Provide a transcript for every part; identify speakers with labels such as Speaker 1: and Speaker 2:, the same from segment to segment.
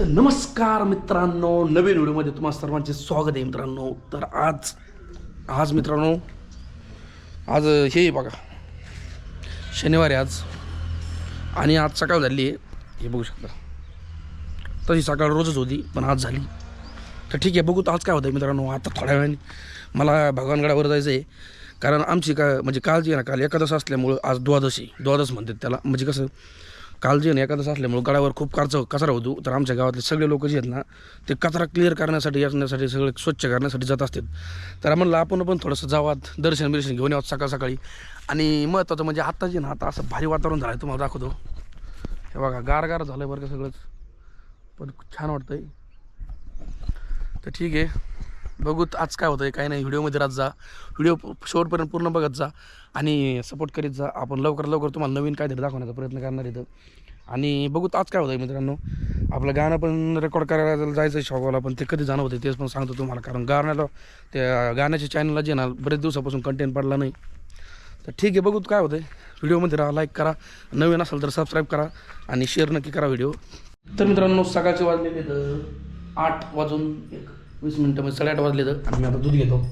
Speaker 1: तर नमस्कार मित्रांनो नवीन व्हिडिओमध्ये तुम्हा सर्वांचे स्वागत आहे मित्रांनो. तर आज आज मित्रांनो आज हे आहे बघा. शनिवार आहे आज. आणि आज सकाळ झाली आहे. हे बघू शकता. तशी सकाळ रोजच होती पण आज झाली. तर ठीक आहे बघू तर आज काय होतं मित्रांनो. आता थोड्या वेळाने मला भगवानगडावर जायचं आहे कारण आमची का म्हणजे काल जी ना काल एकादश असल्यामुळं आज द्वादशी. द्वादश म्हणतात त्याला. म्हणजे कसं कालजी आणि आहे एकादश असल्यामुळं गडावर खूप खर्च कचरा होतो. तर आमच्या गावातले सगळे लोक जे आहेत ना ते कचरा क्लिअर करण्यासाठी असण्यासाठी सगळे स्वच्छ करण्यासाठी जात असतात. तर म्हणलं आपण पण थोडंसं जावात दर्शन बिर्शन घेऊन यावं सकाळ सकाळी. आणि महत्त्वाचं म्हणजे आत्ता जे ना आता असं भारी वातावरण झालं आहे तुम्हाला दाखवतो. हे बघा गार गार झालं आहे बरं का सगळंच. पण छान वाटतंय. तर ठीक आहे. बघूत आज काय होतं आहे काय नाही व्हिडिओमध्ये राहत जा. व्हिडिओ शेवटपर्यंत पूर्ण बघत जा आणि सपोर्ट करीत जा. आपण लवकर लवकर तुम्हाला नवीन काहीतरी दाखवण्याचा प्रयत्न करणार इथं. आणि बघूत आज काय होतं आहे मित्रांनो. आपलं गाणं पण रेकॉर्ड करायला जायचं आहे पण ते कधी जाणं होते तेच पण सांगतो तुम्हाला. कारण गाण्याला त्या गाण्याच्या चॅनलला जे ना बरेच दिवसापासून कंटेंट पडला नाही. तर ठीक आहे बघूत काय होतं आहे व्हिडिओमध्ये राहा लाईक करा. नवीन असेल तर सबस्क्राईब करा आणि शेअर नक्की करा व्हिडिओ. तर मित्रांनो सकाळचे वाजलेले तर आठ वाजून एक. वीस मिनटं म्हणजे साडेआठ वाजले तर. आणि मी आता दूध घेतो.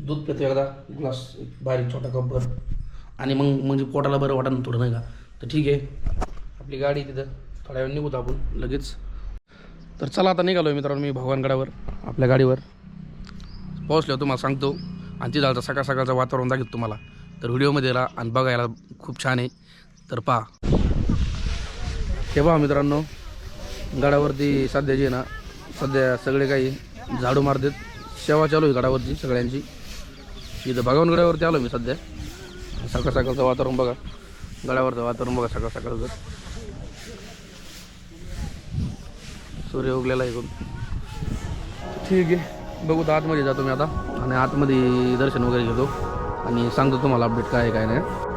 Speaker 1: दूध पितो एकदा ग्लास बारीक छोटा कपभर आणि मग म्हणजे पोटाला बरं वाटत ना थोडं नाही का? तर ठीक आहे. आपली गाडी तिथं. थोड्या वेळ निघूत आपण. लगेच. तर चला आता निघालो मित्रांनो मी भगवानगडावर आपल्या गाडीवर. पोहोचलो तुम्हाला सांगतो. आणि तिथं आता सकाळ सकाळचं वातावरण दाखवतो तुम्हाला. तर व्हिडिओमध्ये राहा आणि बघायला खूप छान आहे. तर पहा. हे पहा मित्रांनो. गडावरती सध्या जे ना सध्या सगळे काही झाडू मारतात. सेवा चालू आहे गडावरची सगळ्यांची. इथं भगवानगडावरती आलो मी सध्या. सकाळ सकाळचं वातावरण बघा. गडावरचं वातावरण बघा सकाळ सकाळचं. सूर्य उगलेला आहे इकडून ठीक आहे. बघू तर आतमध्ये जातो मी आता. आणि आतमध्ये दर्शन वगैरे घेतो. आणि सांगतो तुम्हाला अपडेट काय आहे काय नाही.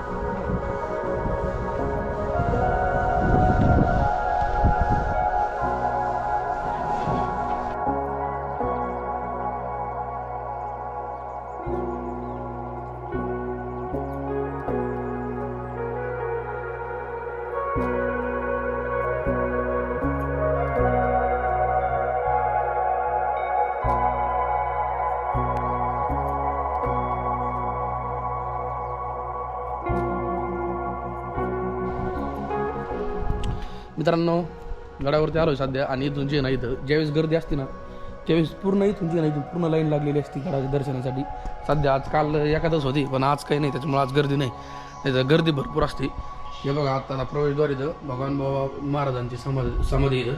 Speaker 1: मित्रांनो गडावरती आलो सध्या आणि इथून जे ना इथं ज्यावेळेस गर्दी असते ना त्यावेळेस पूर्ण इथून जे ना इथून पूर्ण लाईन लागलेली असते गडाच्या दर्शनासाठी. सध्या आज काल एखादच होती पण आज काही नाही त्याच्यामुळे आज गर्दी नाही. नाही तर गर्दी भरपूर असते. हे बघा आता प्रवेशद्वार इथं भगवान बाबा महाराजांची समाधी समाधी इथं.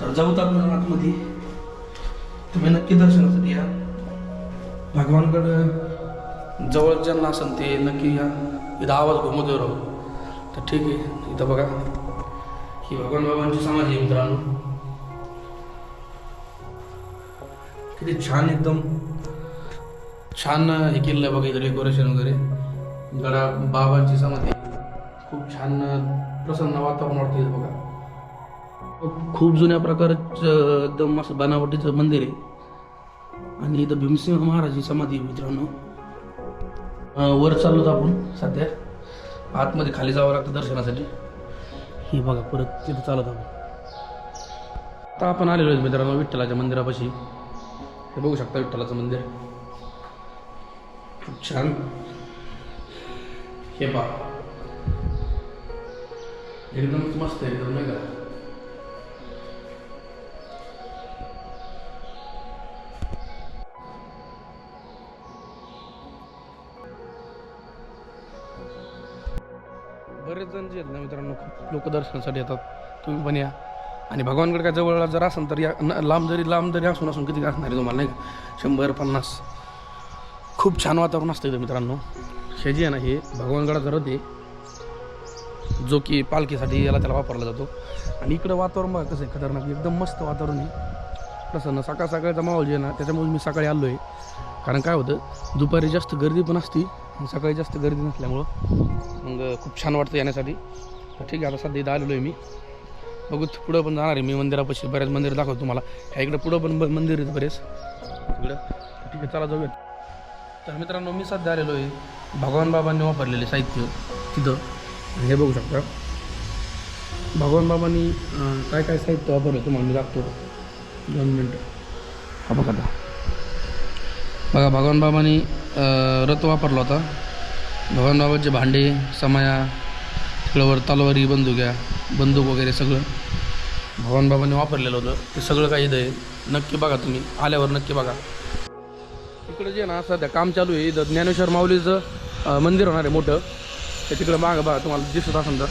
Speaker 1: तर जाऊ तर आपण आतमध्ये. तुम्ही नक्की दर्शनासाठी या. भगवानकडं जवळ ज्यांना असेल ते नक्की या. इथं आवाज घुमवतो राहू. तर ठीक आहे इथं बघा. ही भगवान बाबांची समाधी आहे मित्रांनो. किती छान एकदम. छान हे केलेलं आहे बघा इथं डेकोरेशन वगैरे. गडा बाबांची समाधी. खूप छान प्रसन्न वातावरण वाटतं इथं बघा. खूप जुन्या प्रकारचं एकदम असं बनावटीचं मंदिर आहे. आणि इथं भीमसिंह महाराजची समाधी आहे मित्रांनो. वर चाललो आपण सध्या. आतमध्ये खाली जावं लागतं दर्शनासाठी. हे बघा परत तिथं चालत आपण. आता आपण आलेलो आहे मित्रांनो विठ्ठलाच्या मंदिरापाशी. हे बघू शकता विठ्ठलाचं मंदिर. खूप छान. हे पहा. एकदम मस्त आहे एकदम नाही का बरेच जण जे आहेत ना मित्रांनो खूप लोक दर्शनासाठी येतात. तुम्ही पण या. आणि भगवानगड काय जवळ जर असेल तर या न- लांब जरी लांब जरी असून असून किती असणार आहे तुम्हाला नाही का? शंभर पन्नास. खूप छान वातावरण असतं इथं मित्रांनो. हे जे आहे ना हे भगवानगडा रथ आहे. जो की पालखीसाठी याला त्याला वापरला जातो. आणि इकडं वातावरण बघा कसं आहे खतरनाक. एकदम मस्त वातावरण आहे. प्रसन्न. सकाळ सकाळचा माहोल जे आहे ना त्याच्यामुळे मी सकाळी आलो आहे कारण काय होतं दुपारी जास्त गर्दी पण असती. सकाळी जास्त गर्दी नसल्यामुळं मग खूप छान वाटतं येण्यासाठी. ठीक आहे आता सध्या इथं आलेलो आहे मी. बघू पुढं पण जाणार आहे. मी मंदिरापाशी बऱ्याच मंदिर दाखवतो तुम्हाला. ह्या इकडं पुढं पण ब- मंदिर आहेत बरेच. तिकडं. ठीक आहे चला जाऊया तर मित्रांनो मी सध्या आलेलो आहे भगवान बाबांनी वापरलेले साहित्य तिथं. हे बघू शकता. भगवान बाबांनी काय काय साहित्य वापरलं तुम्हाला मी दाखतो दोन मिनटं. हा बघा बघा भगवान बाबांनी रथ वापरला होता. भगवान भांडे समाया तिकडं तलवारी बंदुक्या बंदूक वगैरे सगळं भगवान बाबांनी वापरलेलं होतं. ते सगळं काही इथं आहे. नक्की बघा तुम्ही. आल्यावर नक्की बघा. तिकडं जे ना सध्या काम चालू आहे. इथं ज्ञानेश्वर माऊलीचं मंदिर होणार आहे मोठं. ते तिकडं मागं बघा तुम्हाला दिसत असेल तर.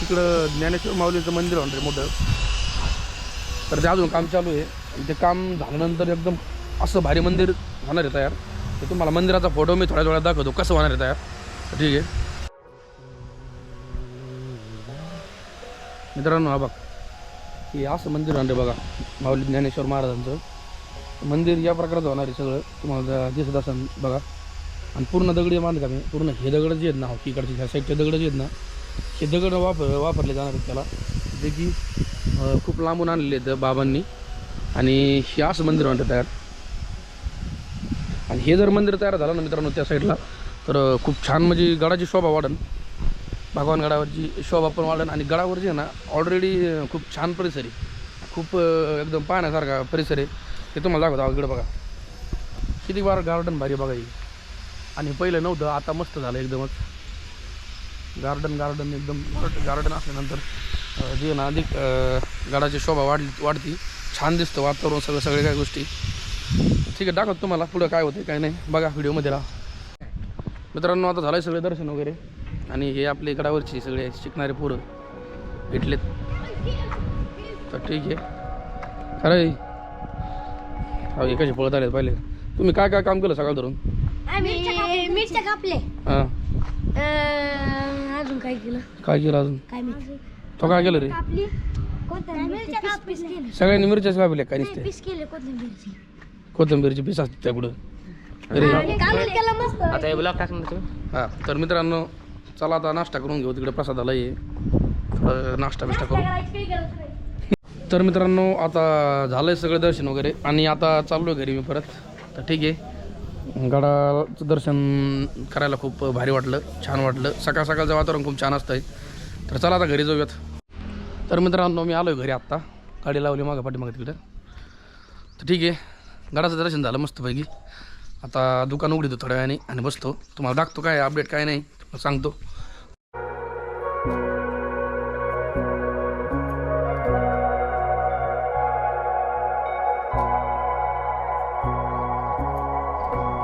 Speaker 1: तिकडं ज्ञानेश्वर माऊलीचं मंदिर होणार आहे मोठं. तर ते अजून काम चालू आहे. ते काम झाल्यानंतर एकदम असं भारी मंदिर होणार आहे तयार. तर तुम्हाला मंदिराचा फोटो मी थोड्या थोड्या दाखवतो. कसं होणार आहे तयार? ठीक आहे. मित्रांनो हा बघ. हे असं मंदिर आणलं बघा माऊली ज्ञानेश्वर महाराजांचं. मंदिर या प्रकारचं होणार आहे सगळं. तुम्हाला दिसत असेल बघा. आणि पूर्ण दगडी बांधकाम आहे पूर्ण हे दगड जे आहेत ना हो, इकडचे ह्या साईडचे दगड जे आहेत ना. हे दगड वापर वापरले जाणार आहेत त्याला. जे की खूप लांबून आणलेले आहेत बाबांनी. आणि हे असं मंदिर म्हणतात तयार. आणि हे जर मंदिर तयार झालं ना मित्रांनो त्या साईडला तर खूप छान म्हणजे गडाची शोभा वाढन. भगवान गडावरची शोभा पण वाढन आणि गडावर जे आहे ना ऑलरेडी खूप छान परिसर आहे. खूप एकदम पाहण्यासारखा परिसर आहे. ते तुम्हाला दाखवतो इकडे बघा. किती बार गार्डन भारी बघा ही. आणि पहिलं नव्हतं आता मस्त झालं एकदमच. गार्डन गार्डन एकदम गार्डन असल्यानंतर जे ना अधिक गडाची शोभा वाढली वाढती. छान दिसतं वातावरण सगळं सगळ्या काय गोष्टी. ठीक आहे दाखवतो तुम्हाला पुढं काय होते काय नाही. बघा व्हिडिओमध्ये राहा. मित्रांनो आता झालं सगळे दर्शन वगैरे. आणि हे आपले गडावरचे सगळे शिकणारे पोरं भेटलेत. तर ठीक आहे. खरं हा एकाचे पळत आले पहिले. तुम्ही काय काय काम केलं सकाळ धरून?
Speaker 2: आम्ही मिरच्या कापले
Speaker 1: हां.
Speaker 2: अजून काय केलं?
Speaker 1: काय केलं अजून? तो काय केलं रे? सगळ्यांनी मिरच्याच कापल्या काय
Speaker 2: नाही,
Speaker 1: दिसते
Speaker 2: पीस केले कोथिंबीरची
Speaker 1: पीस असते त्या पुढं अरे.
Speaker 2: कालच केलं मस्त.
Speaker 3: आता हे ब्लॉग टाकणार तू
Speaker 1: हां तर मित्रांनो चला आता नाश्ता करून घेऊ. तिकडे प्रसादाला ये. थोडं नाश्ता बिष्टा करू. तर मित्रांनो आता झालं आहे सगळं दर्शन वगैरे. आणि आता चाललो आहे घरी मी परत. तर ठीक आहे. गडाचं दर्शन करायला खूप भारी वाटलं. छान वाटलं. सकाळ सकाळचं वातावरण खूप छान असतं तर चला आता घरी जाऊयात. तर मित्रांनो मी आलो आहे घरी आत्ता. गाडी लावली मागं पाठीमागं तिकडं. तर ठीक आहे. गडाचं दर्शन झालं मस्तपैकी. आता दुकान उघडतो थोड्या वेळाने आणि बसतो. तुम्हाला दाखतो काय अपडेट काय नाही सांगतो.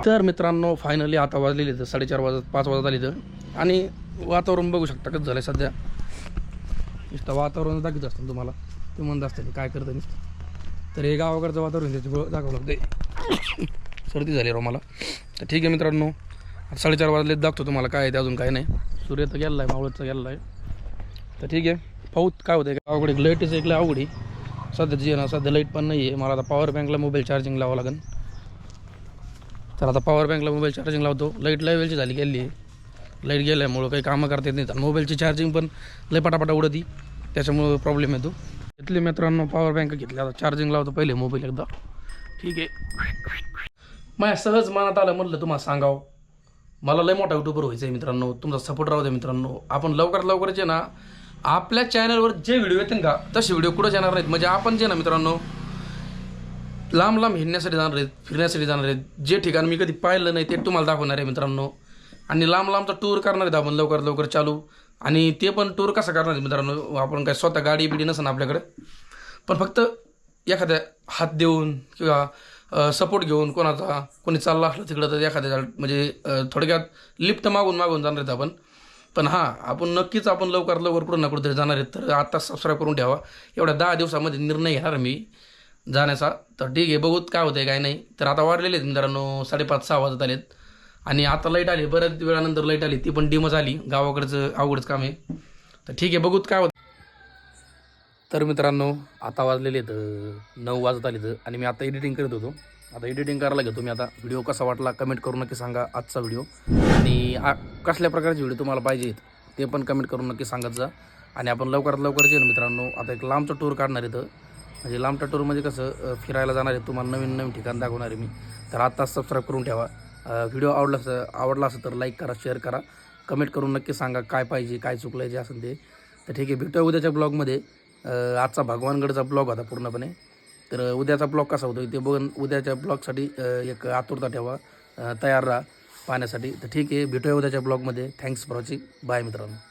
Speaker 1: तर मित्रांनो फायनली आता वाजलेली तर साडेचार वाजत पाच वाजत आली तर. आणि वातावरण बघू शकता कसं झालं सध्या. नुसतं वातावरण दाखवत असतं तुम्हाला. ते म्हणत असतं काय करतं नुसतं. तर हे गावाकडचं वातावरण त्याच्यामुळं दाखवलं लागतं सर्दी झाली राव मला. तर ठीक आहे मित्रांनो साडेचार वाजले दाखवतो तुम्हाला काय आहे ते अजून काय नाही. सूर्य तर गेला आहे मावळतचा गेला आहे तर ठीक आहे पाऊत काय होतं गावाकडे लाईटीचं एक लय अवघड आहे. सध्या जी ना सध्या लाइट पण नाही आहे मला आता पॉवर बँकला मोबाईल चार्जिंग लावावं लागेल तर आता पॉवर बँकला मोबाईल चार्जिंग लावतो. लाइट लय वेळची झाली गेली आहे. लाइट गेल्यामुळं काही कामं करता येत नाही तर मोबाईलची चार्जिंग पण लय पटापटा उडती. त्याच्यामुळं प्रॉब्लेम येतो. घेतले मित्रांनो पॉवर बँक घेतली आता चार्जिंग लावतो पहिले मोबाईल एकदा. ठीक आहे. माझ्या सहज मनात आलं म्हटलं तुम्हाला सांगावं. मला लय मोठा युट्यूबर व्हायचं आहे मित्रांनो. तुमचा सपोर्ट राहू दे मित्रांनो. आपण लवकरात लवकरच आहे ना आपल्या चॅनलवर जे व्हिडिओ येतील का तसे व्हिडिओ कुठं येणार नाहीत. म्हणजे आपण जे ना मित्रांनो लांब लांब हिंडण्यासाठी जाणार आहेत फिरण्यासाठी जाणार आहेत. जे ठिकाण मी कधी पाहिलं नाही ते तुम्हाला दाखवणार आहे मित्रांनो. आणि लांब लांबचा टूर करणार आहेत आपण लवकरात लवकर चालू. आणि ते पण टूर कसा करणार मित्रांनो? आपण काय स्वतः गाडी बिडी नसेल आपल्याकडे. पण फक्त एखाद्या हात देऊन किंवा सपोर्ट घेऊन कोणाचा कोणी चालला असलं तिकडं तर एखाद्या म्हणजे थोडक्यात लिफ्ट मागून मागून जाणार आहेत आपण. पण हां आपण नक्कीच आपण लवकर लवकर कुठं ना कुठंतरी जाणार आहेत. तर आत्ता सबस्क्राईब करून ठेवा. एवढ्या दहा दिवसामध्ये निर्णय घेणार मी जाण्याचा. तर ठीक आहे बघूत काय होतं काय नाही. तर आता वाढलेले आहेत मित्रांनो साडेपाच सहा वाजत आलेत. आणि आता लाइट आली बऱ्याच वेळानंतर लाइट आली ती पण डिमच आली गावाकडचं अवघडच काम आहे. तर ठीक आहे बघूत काय होतं. तर मित्रांनो आता वाजलेले आहेत नऊ वाजत आले तर आणि मी आता एडिटिंग करत होतो. आता एडिटिंग करायला घेतो मी आता व्हिडिओ कसा वाटला कमेंट करून नक्की सांगा आजचा व्हिडिओ आणि कसल्या प्रकारचे व्हिडिओ तुम्हाला पाहिजेत ते पण कमेंट करून नक्की सांगत जा. आणि आपण लवकरात लवकर जे ना मित्रांनो आता एक लांबचा टूर काढणार इथं म्हणजे लांबचा टूर म्हणजे कसं फिरायला जाणार आहे तुम्हाला नवीन नवीन ठिकाण दाखवणार आहे मी. तर आत्ताच सबस्क्राईब करून ठेवा. व्हिडिओ आवडला असं आवडला असं तर लाईक करा शेअर करा. कमेंट करून नक्की सांगा काय पाहिजे काय चुकलं जे असेल ते. तर ठीक आहे भेटूया उद्याच्या ब्लॉगमध्ये आजचा भगवानगडचा ब्लॉग होता पूर्णपणे. तर उद्याचा ब्लॉग कसा होतो ते बघून उद्याच्या ब्लॉगसाठी एक आतुरता ठेवा. तयार राहा पाहण्यासाठी. तर ठीक आहे भेटूया उद्याच्या ब्लॉगमध्ये थँक्स फॉर वॉचिंग बाय मित्रांनो.